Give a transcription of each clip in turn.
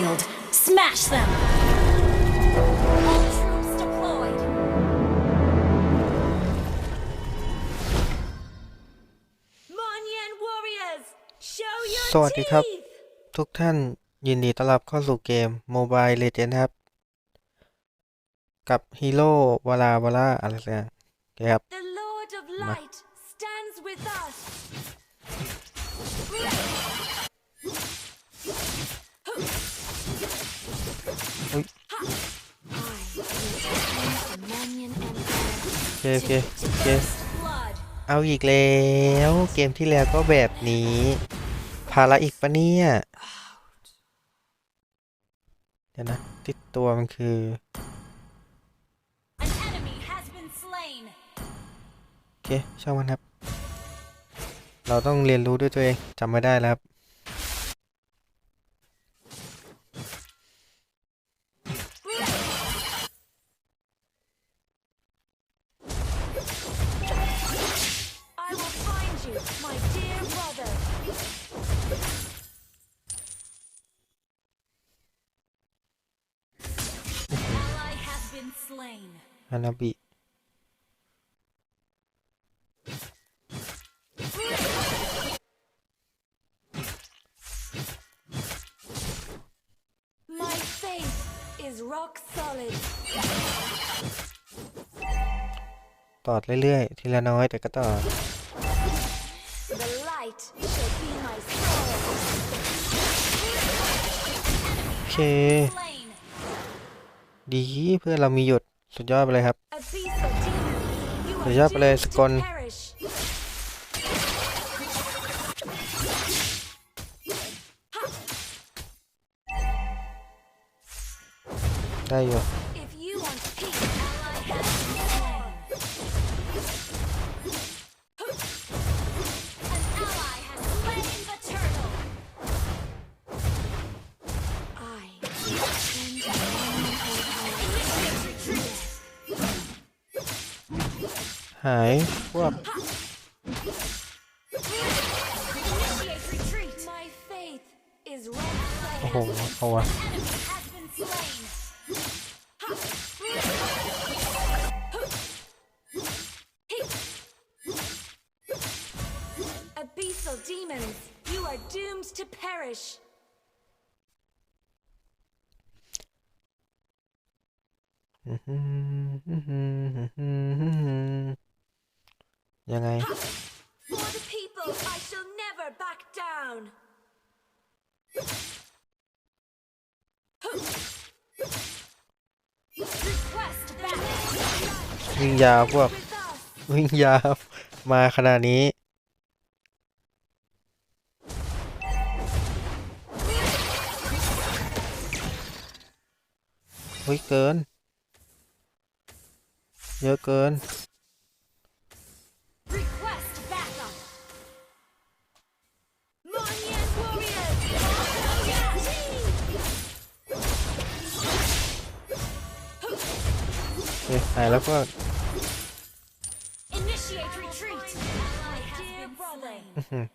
field. Smash them! All troops deployed. Monyan warriors, show your สวัสดีครับ teeth! ทุกท่านยินดีต้อนรับเข้าสู่เกม Mobile Legends ครับ กับฮีโร่วาลาวาลาอะไรสักอย่างโอเคครับ The Lord of Light stands with us. เคโอเค to โอเค first blood. เอาอีกแล้ว เกมที่แล้วก็แบบนี้ ภาระอีกปะเนี่ย เดี๋ยวนะ ติดตัวมันคือ An enemy has been slain. โอเคช่างมันครับ เราต้องเรียนรู้ด้วยตัวเองจำไม่ได้แล้วครับ ฮานาบิ My faith is rock solid. ตอดเรื่อยๆ ทีละน้อยแต่ก็ตอด The light shall be my sword. โอเค Slain. ดีเพื่อนเรามีหยุด สุดยอดไปเลยครับ สุดยอดไปเลยสกลได้อยู่ หายพวก Initiate retreat. My faith is rock โอ้ solid. โหเอาวะ Enemy has been slain. Abyssal demons, you are doomed to perish. ยังไง For the people, I shall never back down. Request battle. วิ่งยาวพวก With us, วิ่งยาว มาขนาดนี้ เฮ้ย เกิน เยอะเกิน หายแล้วพวก Initiate retreat. Ally has dear been brother. slain.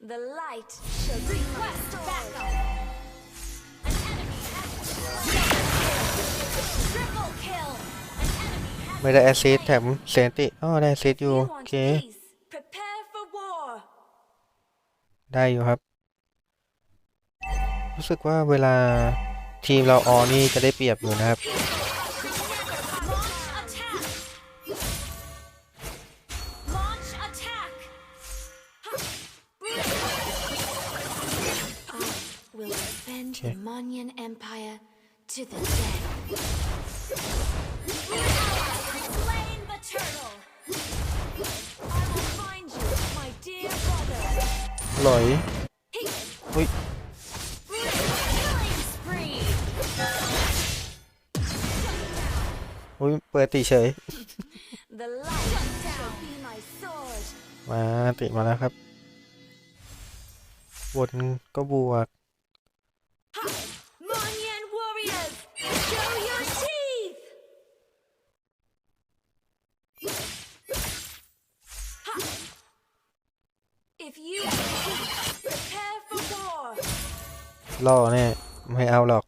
The light shall be my Request sword. backup. An enemy has triple kill. An enemy has ไม่ได้แอซซิดแถมเซนติอ๋อได้แอซซิด If อยู่ you โอ want เค ได้อยู่ครับ รู้สึกว่าเวลาทีมเราออนี่จะได้เปรียบอยู่นะครับ ลอยอุ้ยอุ้ยเปิดตีเฉย มาติมาแล้วครับบนก็บวก Monyan warriors, show your teeth. If you want peace, prepare for war. ล่อแน่ไม่เอาหรอก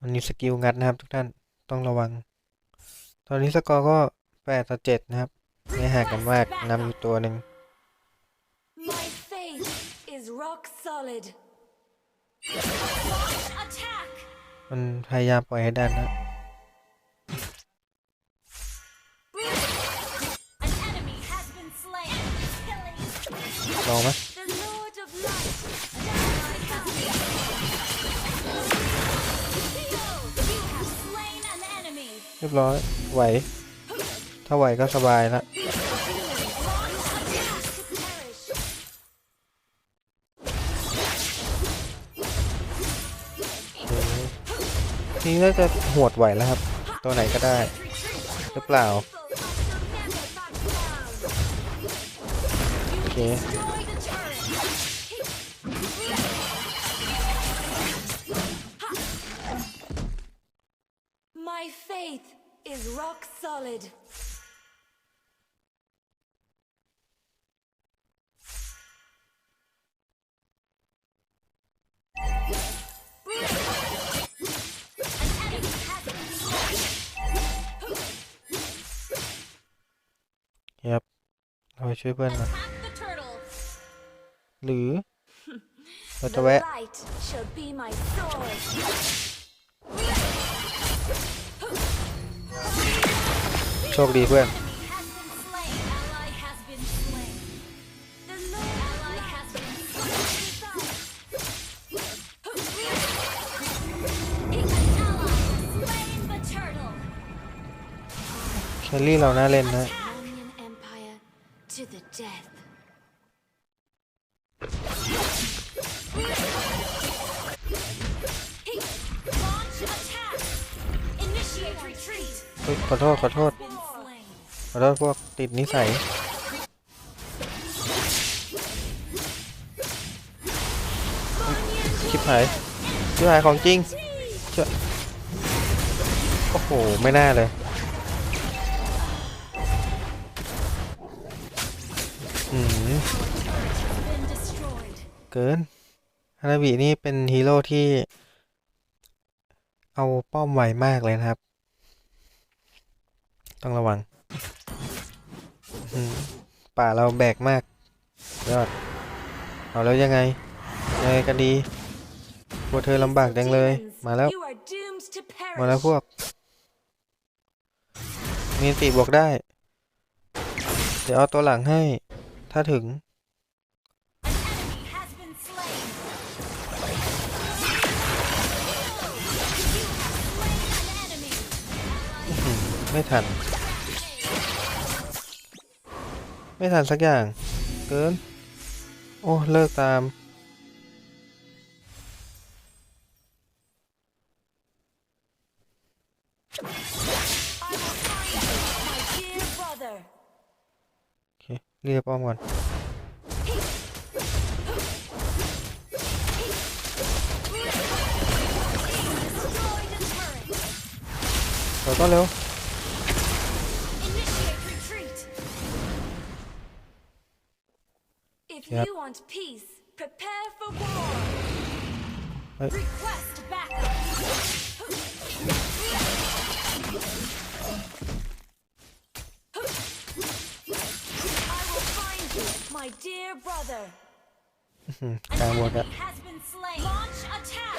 มันมีสกิลงัดนะครับทุกท่านต้องระวัง ตอนนี้สกอร์ก็แปดต่อเจ็ดนะครับ ไม่ห่างกันมากนำอยู่ตัวหนึ่ง My faith is rock solid. Launch attack. มันพยายามปล่อยให้ดันนะ ลองไหเรียบร้อย ไหว ถ้าไหวก็สบายละนี่น่าจะหวดไหวแล้วครับ ตัวไหนก็ได้ หรือเปล่า โอเค solid. An enemy has been slain. ครับ เราไปช่วยเพื่อนก่อน Attack the turtle. หรือ เรา The จะแวะ light shall be my sword. โชคดีเพื่อนแคลรี่เราน่าเล่นนะขอโทษ ขอโทษ Been slain. ขอโทษพวกติดนิสัยชิบหายชิบหายของจริงเจ้าโอ้โห ไม่น่าเลย อืม เกินฮานาบินี่เป็นฮีโร่ที่ เอาป้อมไวมากเลยนะครับ ต้องระวัง ป่าเราแบกมาก ยอด เอาแล้วยังไงยังไงกันดีพวกเธอลำบากจังเลย มาแล้ว You are doomed to มาแล้ว perish. พวก มีอันติบวกได้ เดี๋ยวเอาตัวหลังให้ ถ้าถึง Enemy has been slain. You have slain an enemy. อืมไม่ทัน ไม่ทันสักอย่าง เกิน โอ้ เลิกตาม โอเคเรียกป้อมก่อนเราต้องเร็ว If Yep. you want peace, prepare for war. Request backup. I will find you, my dear brother. อืมกลางหมดอะ Enemy has been slain. Launch attack.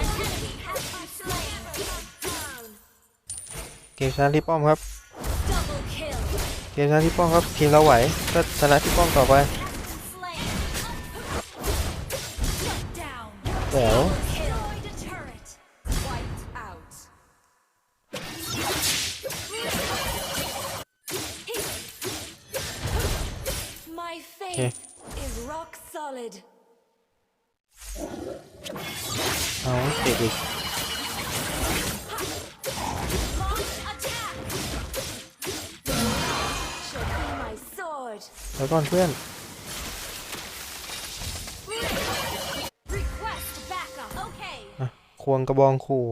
An enemy has been slain. Down. เกมชนะที่ป้อมครับ มชนะที่ป้อมครับทีมเราไหวก็ชนะที่ป้อมต่อไป Has been slain. Shut down. แจ๋ว Destroyed a turret. Wiped out. My faith Okay. is rock solid. เอาติดอีก แล้วก่อนเพื่อนควงกระบองขู่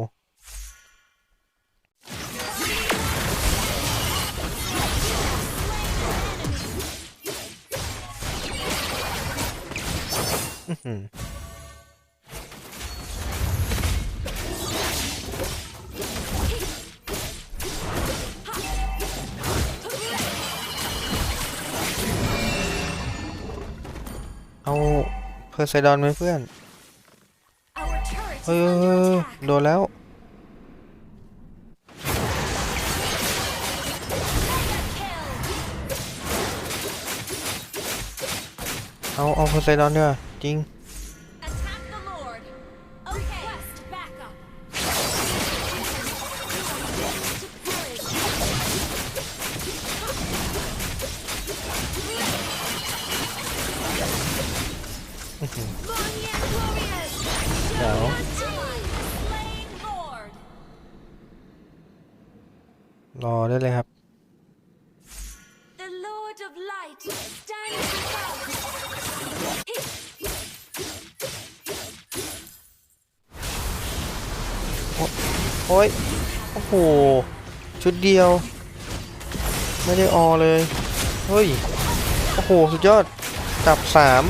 ไซดอนไหมเพื่อน เออโดนแล้ว เอาเอาไซดอนด้วยจริง รอได้เลยครับ The Lord of Light stands above. โอ้ย โอ้โห ชุดเดียว ไม่ได้ออเลย เฮ้ย โอ้โห สุดยอด จับสาม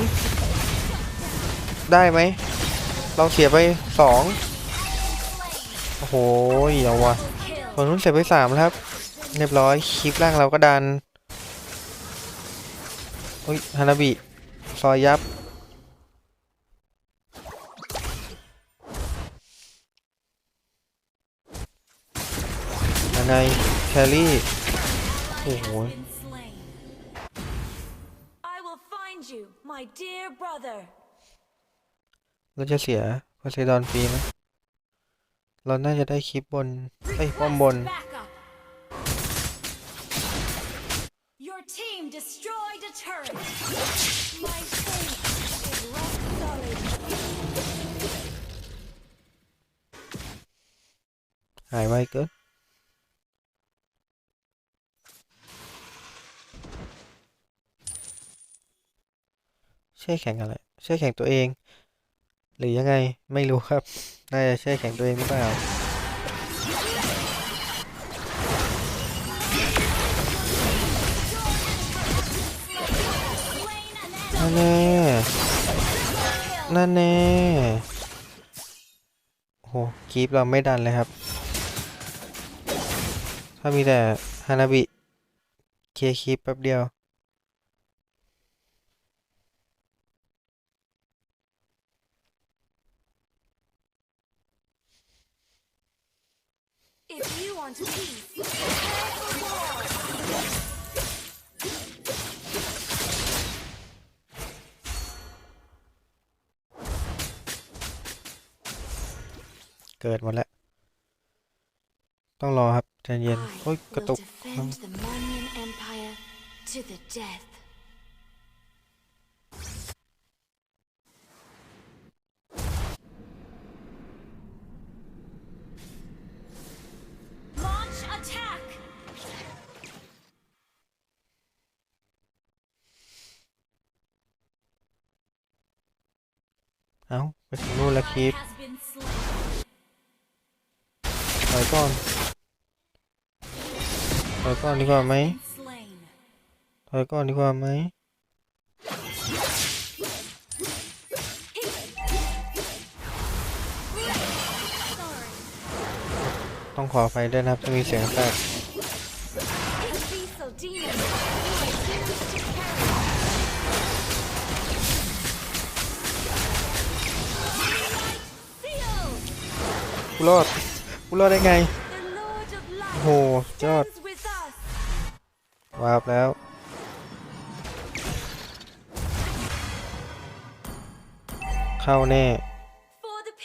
ได้ไหม เราเสียไปสองโอ้โหเอาวะ Kill. ฝั่งนู้นเสียไปสามแล้วครับ เรียบร้อยคลิปล่างเราก็ดันเฮ้ยฮานาบิซอยยับ ยังไง แครี่ โอ้โห Been slain. I will find you, my dear brother. เราจะเสียโพไซดอนฟรีไหมเราน่าจะได้คลิปบนเอ้ยป้อมบน team destroyed a turret. My faith is rock solid. หายไวเกินแช่แข็งอะไรแช่แข็งตัว นั่นแน่นั่นแน่โหคลิปเราไม่ดันเลยครับ ถ้ามีแต่ฮานาบิเคลียร์คลิปแป๊บเดียว กิดหมดแล้ว ต้องรอครับใจเย็นโอ้ย I กระ will ตุก defend the Monian Empire to the death. Launch attack. เอ้าไปถึงนู่นแล้วคลิ อยก่อนถอยก่อนดีกว่าไหมถอยก่อนดีกว่าไหมต้องขอไฟด้วยนะครับจะมีเสียงแทรกรอด กูรอดได้ไง The Lord of โอ้โห Light ยอด stands with us. วาร์ปแล้ว เข้าแน่ For the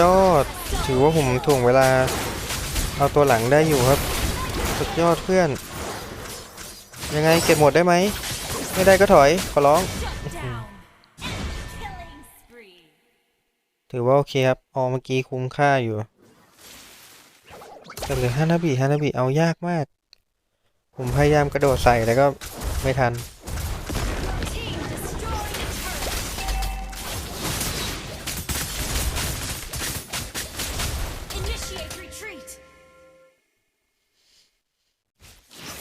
ยอด ถือว่าผมถ่วงเวลา เอาตัวหลังได้อยู่ครับ สุดยอดเพื่อน ยังไงเก็บหมดได้ไหม ไม่ได้ก็ถอย ขอร้อง ถือว่าโอเคครับออเมื่อกี้คุ้มค่าอยู่แต่เหลือฮานาบิฮานาบิเอายากมาก ผมพยายามกระโดดใส่แต่ก็ไม่ทัน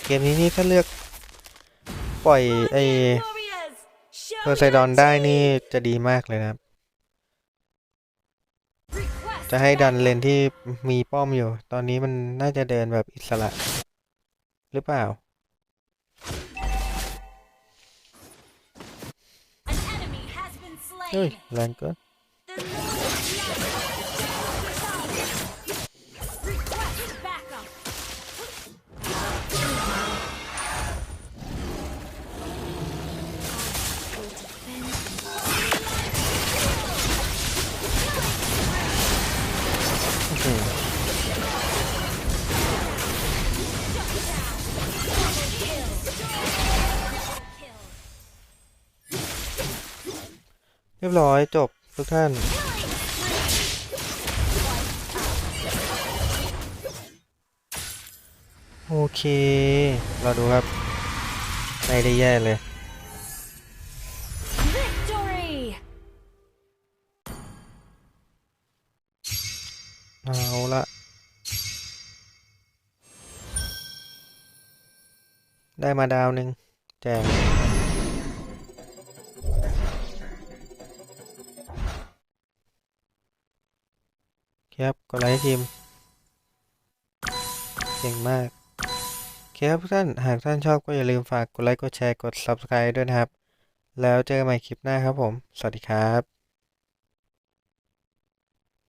เกมนี้นี่ถ้าเลือกปล่อยไอ Warriors, show เพอร์ไซดอนได้นี่จะดีมากเลยนะครับ Request จะให้ดันเลนที่มีป้อมอยู่ ตอนนี้มันน่าจะเดินแบบอิสระ หรือเปล่า An enemy has been เฮ้ย slain. แรงเกิน ยบร้อยจบทุกท่าน โอเค เราดูครับ ไม่ได้แย่เลย Victory! เอาละได้มาดาวหนึ่งแจก ครับกดไลค์ทีมเก่งมากคครับทุกท่านหากท่านชอบก็อย่าลืมฝากกดไลค์กดแชร์กด Subscribe ด้วยนะครับ แล้วเจอกันใหม่คลิปหน้าครับผม สวัสดีครับ